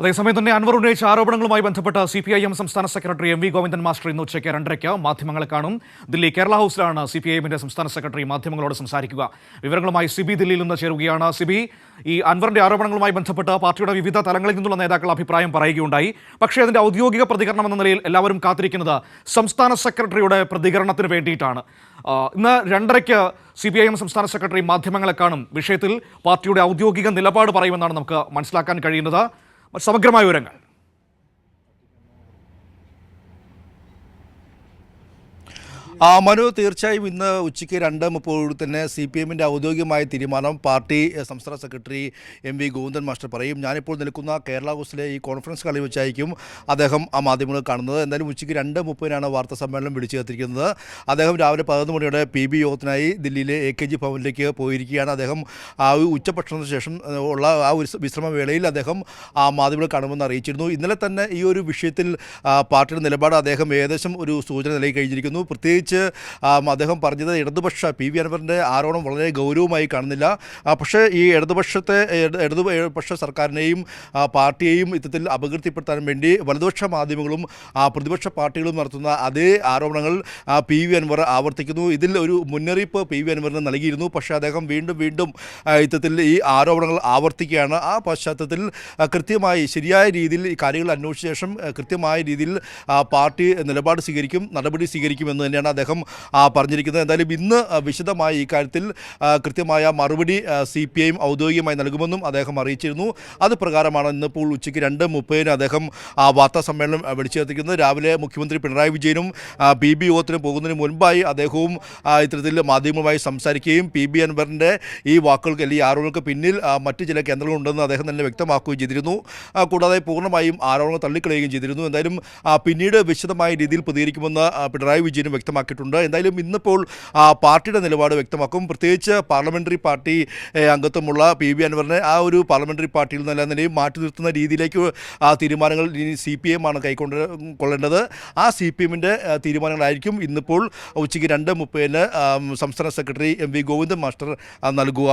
അതേസമയം തന്നെ അൻവർ ഉന്നയിച്ച ആരോപണങ്ങളുമായി ബന്ധപ്പെട്ട സി പി ഐ എം സംസ്ഥാന secretary M V Govindan master ഇന്ന് ഉച്ചയ്ക്ക് രണ്ടരയ്ക്ക് മാധ്യമങ്ങളെ കാണും. ദില്ലി കേരള ഹൗസിലാണ് സി പി ഐ എമ്മിന്റെ സംസ്ഥാന സെക്രട്ടറി മാധ്യമങ്ങളോട് സംസാരിക്കുക. വിവരങ്ങളുമായി സിബി ദില്ലിയിൽ നിന്ന് ചേരുകയാണ് സിബി. ഈ അൻവറിന്റെ ആരോപണങ്ങളുമായി ബന്ധപ്പെട്ട് പാർട്ടിയുടെ വിവിധ തലങ്ങളിൽ നിന്നുള്ള നേതാക്കൾ അഭിപ്രായം പറയുകയുണ്ടായി. പക്ഷേ അതിന്റെ ഔദ്യോഗിക പ്രതികരണം എന്ന നിലയിൽ എല്ലാവരും കാത്തിരിക്കുന്നത് സംസ്ഥാന സെക്രട്ടറിയുടെ പ്രതികരണത്തിന് വേണ്ടിയിട്ടാണ്. ഇന്ന് രണ്ടരയ്ക്ക് സി പി ഐ എം സംസ്ഥാന സെക്രട്ടറി മാധ്യമങ്ങളെ കാണും. വിഷയത്തിൽ പാർട്ടിയുടെ ഔദ്യോഗിക നിലപാട് പറയുമെന്നാണ് നമുക്ക് മനസ്സിലാക്കാൻ കഴിയുന്നത്. സമഗ്രമായ വിവരങ്ങൾ. ആ മനു തീർച്ചയായും ഇന്ന് ഉച്ചയ്ക്ക് രണ്ട് മുപ്പതോട് തന്നെ സി പി എമ്മിന്റെ ഔദ്യോഗികമായ തീരുമാനം പാർട്ടി സംസ്ഥാന secretary M V Govindan master പറയും. ഞാനിപ്പോൾ നിൽക്കുന്ന കേരള ഹൗസിലെ ഈ കോൺഫറൻസ് കളി വെച്ചായിരിക്കും അദ്ദേഹം ആ മാധ്യമങ്ങൾ കാണുന്നത്. എന്തായാലും ഉച്ചയ്ക്ക് രണ്ട് മുപ്പതിനാണ് വാർത്താ സമ്മേളനം വിളിച്ചു ചേർത്തിരിക്കുന്നത് അദ്ദേഹം രാവിലെ പതിനൊന്ന് മണിയോടെ പി ബി യോഗത്തിനായി ദില്ലിയിലെ എ കെ ജി ഭവനിലേക്ക് പോയിരിക്കുകയാണ്. അദ്ദേഹം ആ ഉച്ചഭക്ഷണത്തിന് ശേഷം ഉള്ള ആ ഒരു വിശ്രമ വേളയിൽ അദ്ദേഹം ആ മാധ്യമങ്ങൾ കാണുമെന്ന് അറിയിച്ചിരുന്നു. ഇന്നലെ തന്നെ ഈ ഒരു വിഷയത്തിൽ പാർട്ടിയുടെ നിലപാട് അദ്ദേഹം ഏകദേശം ഒരു സൂചന നൽകി കഴിഞ്ഞിരിക്കുന്നു. പ്രത്യേകിച്ച് ആം, അദ്ദേഹം പറഞ്ഞത് ഇടതുപക്ഷ പി. വി. അൻവറിന്റെ ആരോപണം വളരെ ഗൗരവമായി കാണുന്നില്ല. പക്ഷേ ഈ ഇടതുപക്ഷത്തെ ഇടതുപക്ഷ സർക്കാരിനെയും പാർട്ടിയെയും ഇത്തരത്തിൽ അപകീർത്തിപ്പെടുത്താൻ വേണ്ടി വലതുപക്ഷ മാധ്യമങ്ങളും പ്രതിപക്ഷ പാർട്ടികളും നടത്തുന്ന അതേ ആരോപണങ്ങൾ പി. വി. അൻവർ ആവർത്തിക്കുന്നു. ഇതിൽ ഒരു മുന്നറിയിപ്പ് പി. വി. അൻവറിന് നൽകിയിരുന്നു. പക്ഷേ അദ്ദേഹം വീണ്ടും വീണ്ടും ഇത്തരത്തിൽ ഈ ആരോപണങ്ങൾ ആവർത്തിക്കുകയാണ്. ആ പശ്ചാത്തലത്തിൽ കൃത്യമായി ശരിയായ രീതിയിൽ ഈ കാര്യങ്ങൾ അന്വേഷിച്ച ശേഷം കൃത്യമായ രീതിയിൽ പാർട്ടി നിലപാട് സ്വീകരിക്കും നടപടി സ്വീകരിക്കുമെന്ന് തന്നെയാണ് അദ്ദേഹം പറഞ്ഞിരിക്കുന്നത്. എന്തായാലും ഇന്ന് വിശദമായ വിശദമായി ഈ കാര്യത്തിൽ കൃത്യമായ മറുപടി സി പി ഐയും ഔദ്യോഗികമായി നൽകുമെന്നും അദ്ദേഹം അറിയിച്ചിരുന്നു. അത് പ്രകാരമാണ് ഇന്നിപ്പോൾ ഉച്ചയ്ക്ക് രണ്ട് മുപ്പതിന് അദ്ദേഹം വാർത്താ സമ്മേളനം വിളിച്ചു ചേർത്തിരിക്കുന്നത് രാവിലെ മുഖ്യമന്ത്രി പിണറായി വിജയനും പി ബി യോഗത്തിന് പോകുന്നതിന് മുൻപായി അദ്ദേഹവും ഇത്തരത്തിൽ മാധ്യമവുമായി സംസാരിക്കുകയും പി ബി അൻവറിന്റെ ഈ വാക്കുകൾക്ക് അല്ലെങ്കിൽ ആരോപണങ്ങൾക്ക് പിന്നിൽ മറ്റ് ചില കേന്ദ്രങ്ങളുണ്ടെന്ന് അദ്ദേഹം തന്നെ വ്യക്തമാക്കുകയും ചെയ്തിരുന്നു. കൂടാതെ പൂർണമായും ആരോപണങ്ങൾ തള്ളിക്കളയുകയും ചെയ്തിരുന്നു. എന്തായാലും പിന്നീട് വിശദമായ രീതിയിൽ പ്രതികരിക്കുമെന്ന് പിണറായി വിജയനും വ്യക്തമാക്കിയിട്ടുണ്ട്. എന്തായാലും ഇന്നിപ്പോൾ പാർട്ടിയുടെ നിലപാട് വ്യക്തമാക്കും. പ്രത്യേകിച്ച് പാർലമെന്ററി പാർട്ടി അംഗത്വമുള്ള പി ബി അൻവറിനെ ആ ഒരു പാർലമെന്ററി പാർട്ടിയിൽ നല്ല നിലയും മാറ്റി നിർത്തുന്ന രീതിയിലേക്ക് ആ തീരുമാനങ്ങൾ ഇനി സി പി എം ആണ് കൈക്കൊണ്ട് കൊള്ളേണ്ടത്. ആ സി പി എമ്മിന്റെ തീരുമാനങ്ങളായിരിക്കും ഇന്നിപ്പോൾ ഉച്ചയ്ക്ക് രണ്ട് മുപ്പതിന് സംസ്ഥാന secretary M V Govindan master നൽകുക.